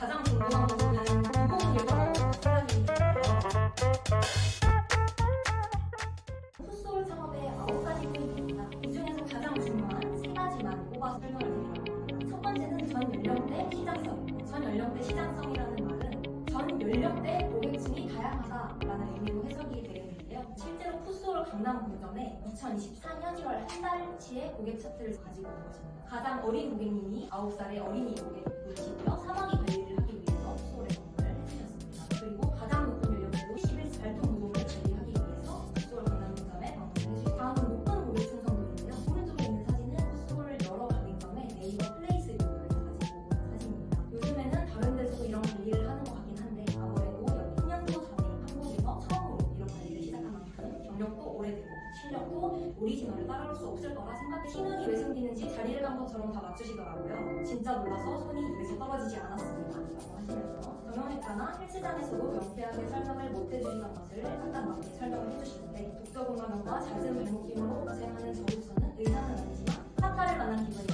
가장 궁금한 부분은 생각이 들어요. 풋솔 창업의 아홉 가지 포인트입니다. 이 중에서 가장 중요한 세 가지만 뽑아서 설명을 드리려고 합니다. 첫 번째는 전 연령대 시장성입니다. 전 연령대 시장성이라는 말은 전 연령대 고객층이 다양하다라는 의미로 해석이 되겠는데요. 실제로 풋솔 강남 본점에 2024년 1월 한 달치의 고객 차트를 가지고 있는 것입니다. 가장 어린 고객님이 9살의 어린이 고객이시고요. 사마귀 하는 것 같긴 한데 아무래도 여기 10년도 전에 한국에서 처음으로 이런 관리를 시작한 만큼 경력도 오래되고 실력도 오리지널을 따라올 수 없을 거라 생각해 신은이 왜 숨기는지 자리를 간 것처럼 다 맞추시더라고요. 진짜 놀라서 손이 입에서 떨어지지 않았습니다. 라고 하시면서 경영학과나 헬스장에서도 명쾌하게 설명을 못 해주시던 것을 간단하게 설명을 해주시는데 독서 공감형과 잦은 발목힘으로 고생하는 저로서는 의사는 아니지만 사파를 만난 기분이